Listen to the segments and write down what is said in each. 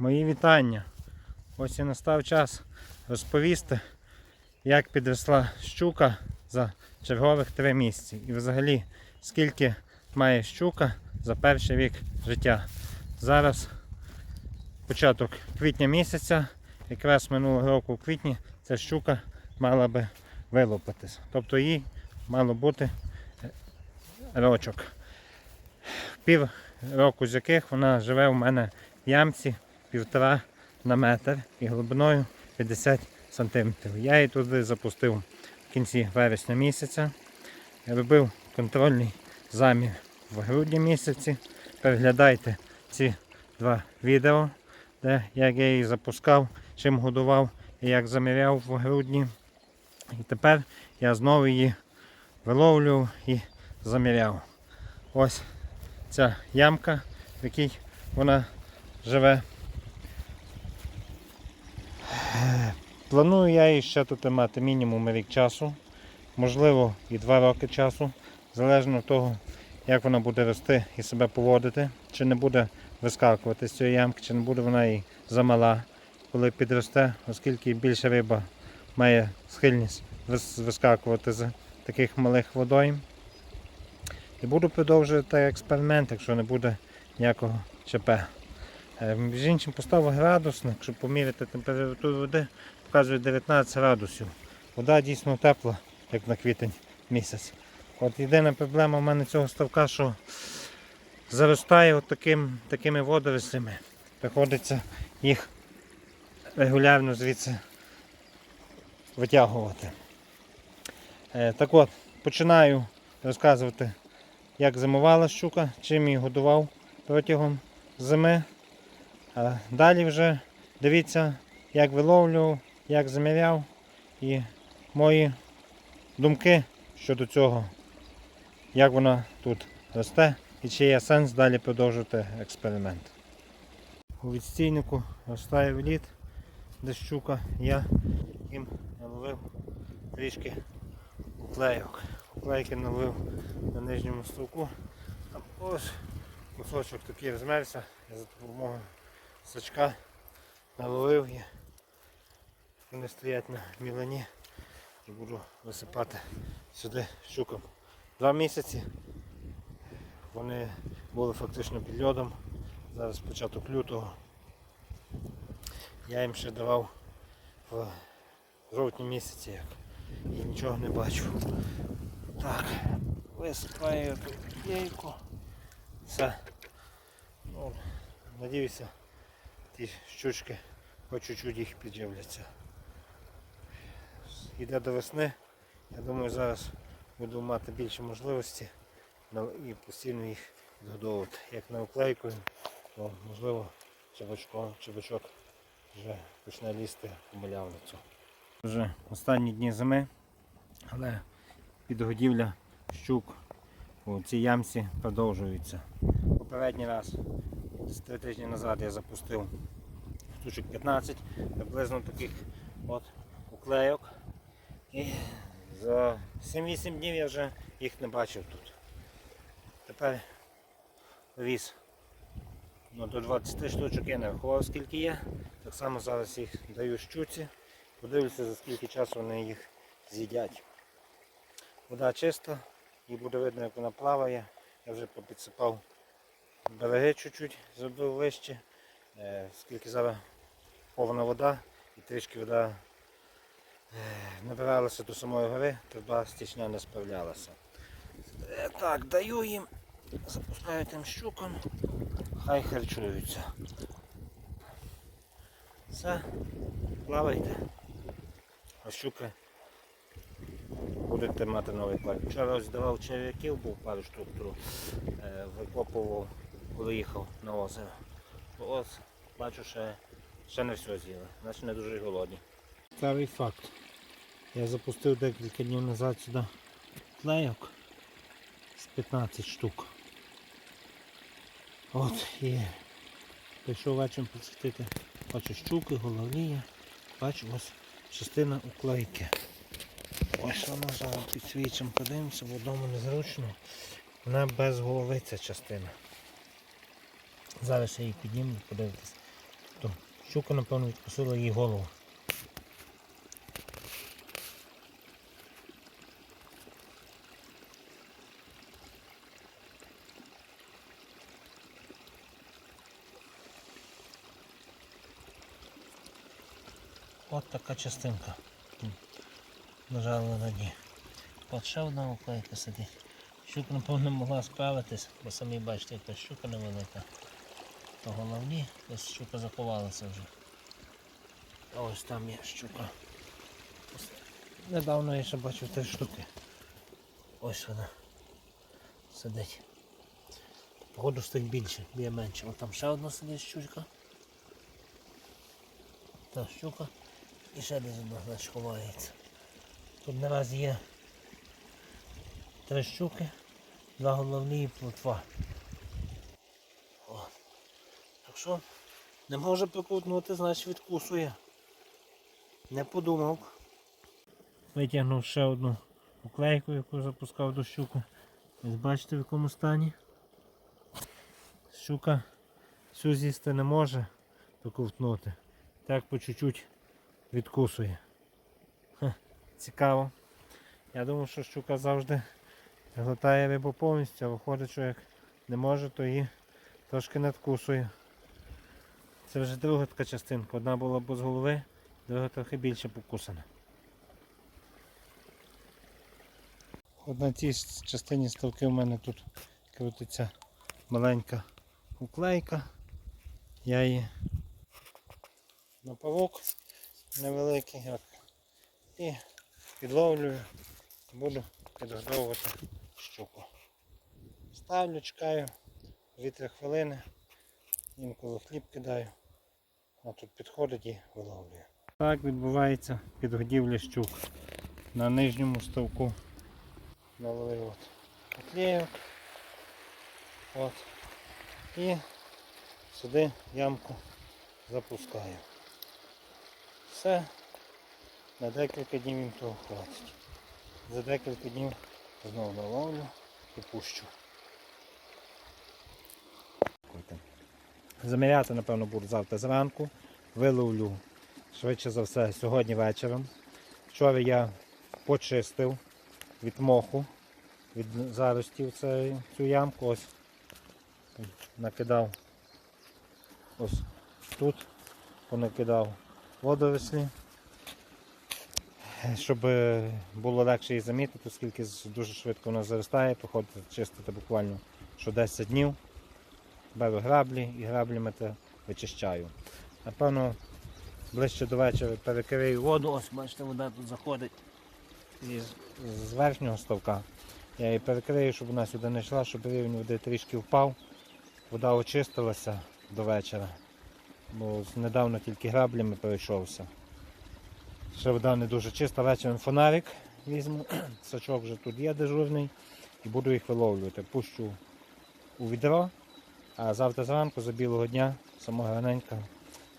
Мої вітання. Ось і настав час розповісти, як підросла щука за чергових три місяці. І взагалі, скільки має щука за перший рік життя. Зараз початок квітня місяця, якраз минулого року у квітні ця щука мала би вилупитись. Тобто їй мало бути е, рочок. Пів року з яких вона живе у мене в ямці півтора на метр і глибиною 50 см. Я її туди запустив в кінці вересня місяця. Робив контрольний замір в грудні місяці. Переглядайте ці два відео, де як я її запускав, чим годував і як заміряв в грудні. І тепер я знову її виловлював і заміряв. Ось ця ямка, в якій вона живе. Планую я її ще тут мати мінімум рік часу, можливо і два роки часу, залежно від того, як вона буде рости і себе поводити, чи не буде вискакувати з цієї ямки, чи не буде вона їй замала, коли підросте, оскільки більше риба має схильність вискакувати з таких малих водойм. І буду продовжувати експеримент, якщо не буде ніякого ЧП. Е, Між іншим поставив градусник, щоб поміряти температуру води, показує 19 градусів. Вода дійсно тепла, як на квітень місяць. От єдина проблема в мене цього ставка, що заростає от таким, такими водорослями. Приходиться їх регулярно звідси витягувати. Е, Так от, починаю розказувати, як зимувала щука, чим її годував протягом зими. А далі вже дивіться, як виловлював, як заміряв і мої думки щодо цього, як вона тут росте і чи є сенс далі продовжувати експеримент. У відстійнику ростає в лід, де щука, я їм наловив трішки уклейок. Уклейки налив на нижньому стовку. Там ось кусочок такий розмерся, я за допомогою сачка наловив і вони стоять на мілані і буду висипати сюди щуком. Два місяці вони були фактично під льодом. Зараз початок лютого. Я їм ще давав в жовтні місяці як і нічого не бачу. Так, висипаю тут яйку. Все. Ну, надіюся, ті щучки хоч чуть-чуть їх підживляться. Йде до весни. Я думаю, зараз буду мати більше можливості і постійно їх відгодовувати. Як на уклейку, то можливо чебачко, чебачок вже почне лізти у малявницю. Вже останні дні зими, але підгодівля щук у цій ямці продовжується. Попередній раз з три тижні назад я запустив штучок 15, приблизно таких от уклейок. І за 7-8 днів я вже їх не бачив тут. Тепер віз ну, до 20 штучок я не рахував, скільки є. Так само зараз їх даю щуці. Подивлюся, за скільки часу вони їх з'їдять. Вода чиста і буде видно, як вона плаває. Я вже попідсипав береги чуть-чуть, зробив вище. Е, Скільки зараз повна вода і трішки вода набиралася до самої гори, труба стічня не справлялася. Е, Так, даю їм, запускаю тим щуком, хай харчуються. Все, плавайте. А щуки будете мати новий клад. Вчора ось давав черв'яків, був пару штук, е, викопував, коли їхав на озеро. От, бачу, ще, ще не все з'їли, значить не дуже голодні. Цікавий факт. Я запустив декілька днів назад сюди клейок з 15 штук. От і прийшов вечором посвятити. Бачу щуки, головлія. Бачу ось частина уклейки. Ось вона зараз підсвічимо, подивимося, в одному незручно. Вона без голови ця частина. Зараз я її підніму, подивитись. То Щука, напевно, відкусила їй голову. От така частинка. Нажали на дні. От ще одна оклейка сидить. Щука, напевно, могла справитись, бо самі бачите, яка щука невелика. То головні, ось щука заховалася вже. А ось там є щука. Ось Недавно я ще бачив три штуки. Ось вона. Сидить. Походу з тих більше, б'є менше. О, там ще одна сидить щучка. Та щука. І ще десь одна значить, ховається. Тут наразі є три щуки, два головні і плотва. Так що не може прикутнути, значить відкусує. Не подумав. Витягнув ще одну уклейку, яку запускав до щуки. Ось бачите в якому стані. Щука всю з'їсти не може проковтнути. Так по чуть-чуть відкусує. Ха, цікаво. Я думав, що щука завжди глотає рибу повністю, а виходить, що як не може, то її трошки надкусує. Це вже друга така частинка. Одна була без голови, друга трохи більше покусана. От на цій частині ставки у мене тут крутиться маленька уклейка. Я її на павук невеликий як, і підловлюю, буду підгодовувати щуку. Ставлю, чекаю 2-3 хвилини, інколи хліб кидаю, а тут підходить і виловлюю. Так відбувається підгодівля щук. На нижньому ставку наловив от поклеїв. От. І сюди ямку запускаю. Все. На декілька днів їм того хватить. За декілька днів знову наловлю і пущу. Заміряти, напевно, буду завтра зранку. Виловлю швидше за все сьогодні вечором. Вчора я почистив від моху, від заростів цей- цю ямку. Ось накидав ось тут, понакидав водорослі, щоб е, було легше її замітити, оскільки дуже швидко вона заростає, приходиться чистити буквально що 10 днів. Беру граблі і граблями те вичищаю. Напевно, ближче до вечора перекрию воду. Ось бачите, вода тут заходить із, з верхнього ставка. Я її перекрию, щоб вона сюди не йшла, щоб рівень води трішки впав. Вода очистилася до вечора. Бо недавно тільки граблями перейшовся. Ще вода не дуже чиста, вечором фонарик візьму, сачок вже тут є дежурний і буду їх виловлювати. Пущу у відро, а завтра зранку за білого дня, самого раненька,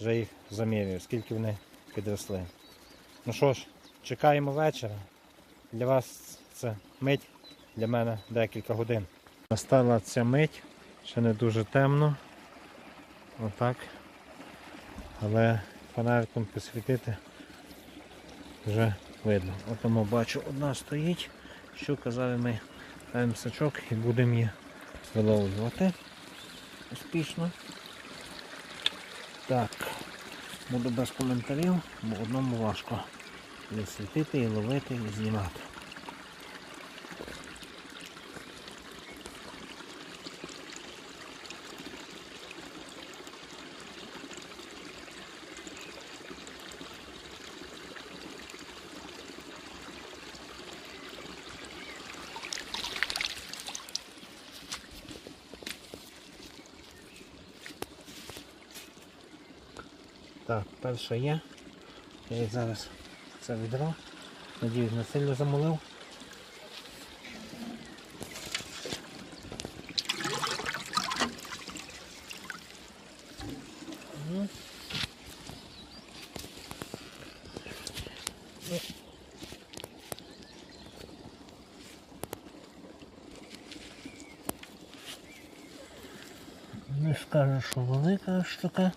вже їх замірюю, скільки вони підросли. Ну що ж, чекаємо вечора. Для вас це мить, для мене декілька годин. Настала ця мить, ще не дуже темно. Отак. Але фонариком посвітити вже видно. От тому бачу, одна стоїть. Що казали ми ставимо сачок і будемо її виловлювати успішно. Так, буду без коментарів, бо одному важко і і ловити, і знімати. Так, перша є. Я зараз це відро. Надіюсь, не сильно замолив. Не скажу, що велика штука.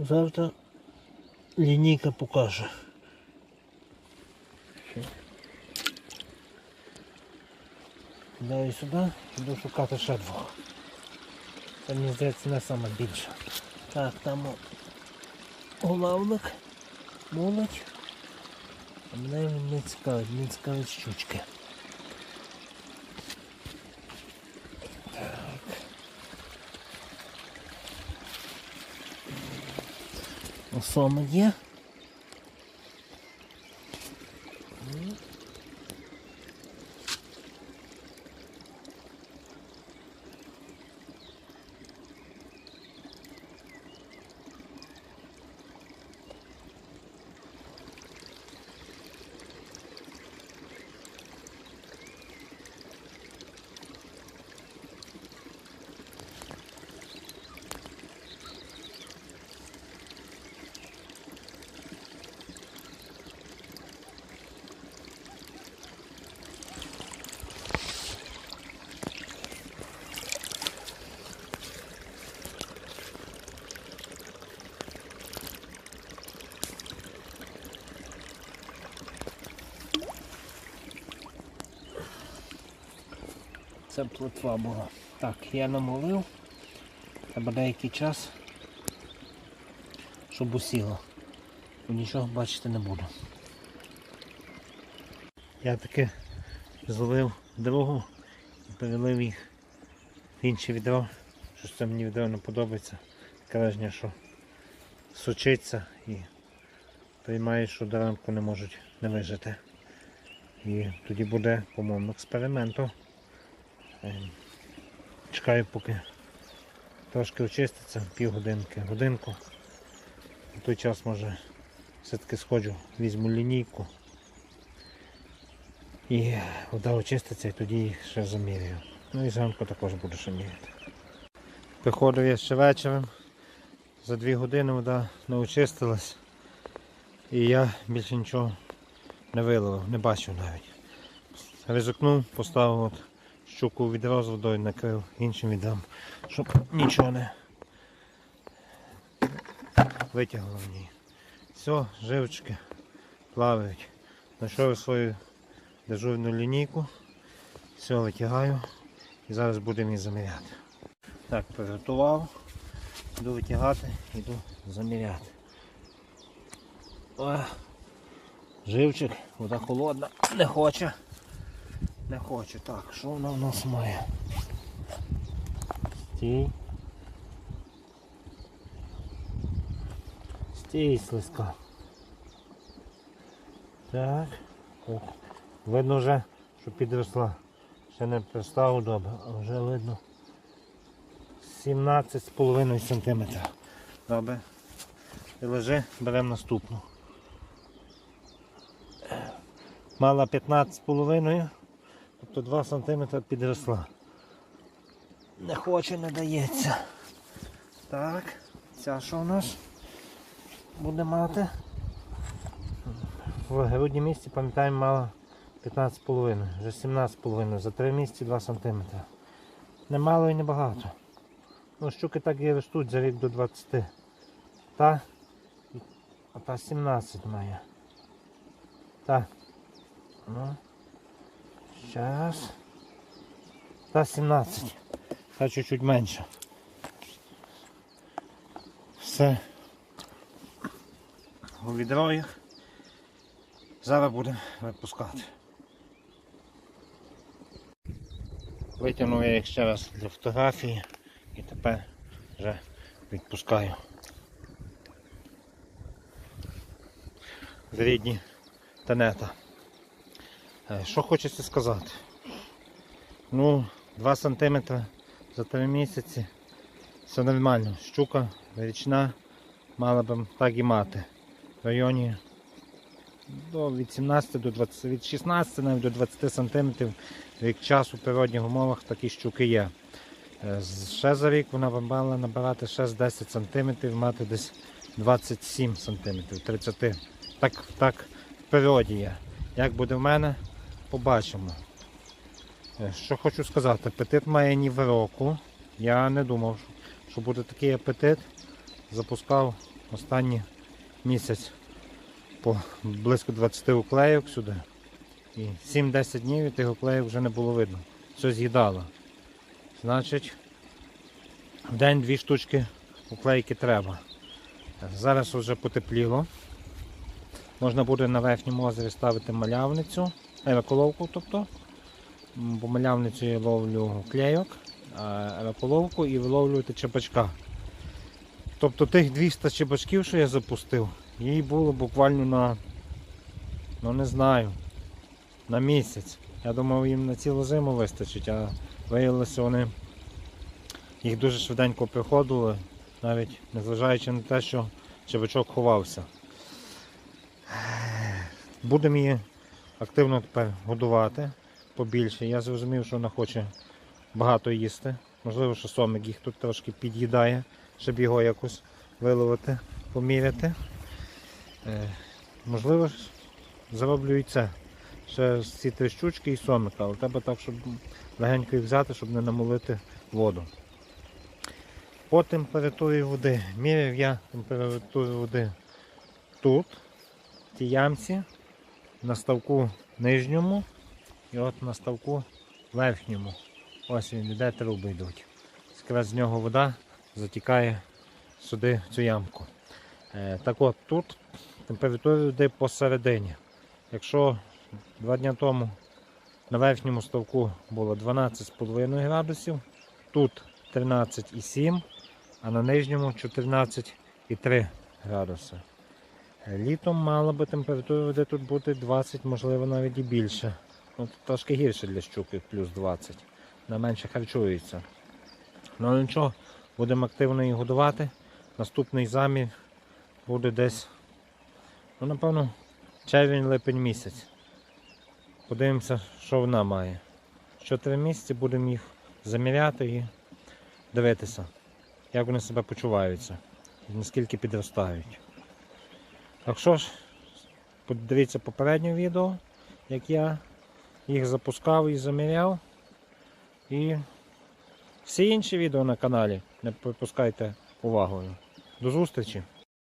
Завтра лінійка покаже. Далі сюди, буду шукати ще двох. Це мені здається не саме більше. Так, там головник, молодь. А мене не цікавить, мені цікавить щучки. Так. Осоми Це плотва була. Так, я намолив. Треба деякий час, щоб усіло. Бо нічого бачити не буду. Я таки зловив другу і перелив їх в інше відро. Щось це мені відро не подобається. Таке враження, що сучиться і приймає, що до ранку не можуть не вижити. І тоді буде, по-моєму, експерименту. Ем, Чекаю, поки трошки очиститься, півгодинки, годинку. В той час може все-таки сходжу, візьму лінійку. І вода очиститься і тоді їх ще замірюю. Ну і зранку також буду ще міряти. Приходив я ще вечором. За дві години вода не очистилась. І я більше нічого не виловив, не бачив навіть. Ризикнув, поставив от щуку відро з водою, накрив іншим відром, щоб нічого не витягло в ній. Все, живчики плавають. Знайшов свою дежурну лінійку. Все, витягаю і зараз будемо її заміряти. Так, приготував. Йду витягати, йду заміряти. О, живчик, вода холодна, не хоче. Не хоче. Так, що вона в нас має? Стій. Стій, слизька. Так. Видно вже, що підросла. Ще не приставив добре, а вже видно 17,5 см. Добре. І лежи, беремо наступну. Мала 15,5, тобто 2 см підросла. Не хоче, не дається. Так, ця що у нас буде мати? В грудні місяці, пам'ятаємо, мала 15,5, вже 17,5, за 3 місяці 2 см. Немало і небагато. Ну, щуки так і ростуть за рік до 20. Та, а та 17 має. Та. Ну. Зараз. Та 17. Та чуть-чуть менше. Все. У відро їх. Зараз будемо випускати. Витягнув я їх ще раз для фотографії і тепер вже відпускаю. Рідні тенета. Е, Що хочеться сказати? Ну, 2 см за 3 місяці. Все нормально. Щука річна мала б так і мати. В районі до від 17 до 20, від 16 навіть до 20 см рік часу в природних умовах такі щуки є. Е, Ще за рік вона мала набирати ще з 10 см, мати десь 27 см, 30 Так, так в природі є. Як буде в мене, побачимо. Е, Що хочу сказати, апетит має ні в року. Я не думав, що- буде такий апетит. Запускав останній місяць по близько 20 уклейок сюди. І 7-10 днів і тих уклейок вже не було видно. Все з'їдало. Значить, в день дві штучки уклейки треба. Зараз вже потепліло. Можна буде на верхньому озері ставити малявницю, еваколовку, тобто. Бо малявницю я ловлю клейок, а еваколовку і виловлювати чепачка. Тобто тих 200 чебачків, що я запустив, їй було буквально на, ну не знаю, на місяць. Я думав, їм на цілу зиму вистачить, а виявилося вони їх дуже швиденько приходили, навіть незважаючи на те, що чебачок ховався. Будемо її активно тепер годувати побільше. Я зрозумів, що вона хоче багато їсти. Можливо, що сомик їх тут трошки під'їдає, щоб його якось виловити, поміряти. Е, можливо, зароблю і це. Ще ці три щучки і сомика, але треба так, щоб легенько їх взяти, щоб не намолити воду. По температурі води. Міряв я температуру води тут, в тій ямці, на ставку нижньому і от на ставку верхньому. Ось він іде, труби йдуть. Якраз нього вода затікає сюди, в цю ямку. Е, так от тут температура води посередині. Якщо два дні тому на верхньому ставку було 12,5 градусів, тут 13,7, а на нижньому 14,3 градуси. Літом мала би температура води тут бути 20, можливо навіть і більше. Ну, трошки гірше для щуки, плюс 20. Вона менше харчується. Ну але нічого, будемо активно її годувати. Наступний замір буде десь, ну напевно, червень-липень місяць. Подивимося, що вона має. Що три місяці будемо їх заміряти і дивитися, як вони себе почуваються наскільки підростають. Так що ж, подивіться попереднє відео, як я їх запускав і заміряв. І всі інші відео на каналі не пропускайте увагою. До зустрічі!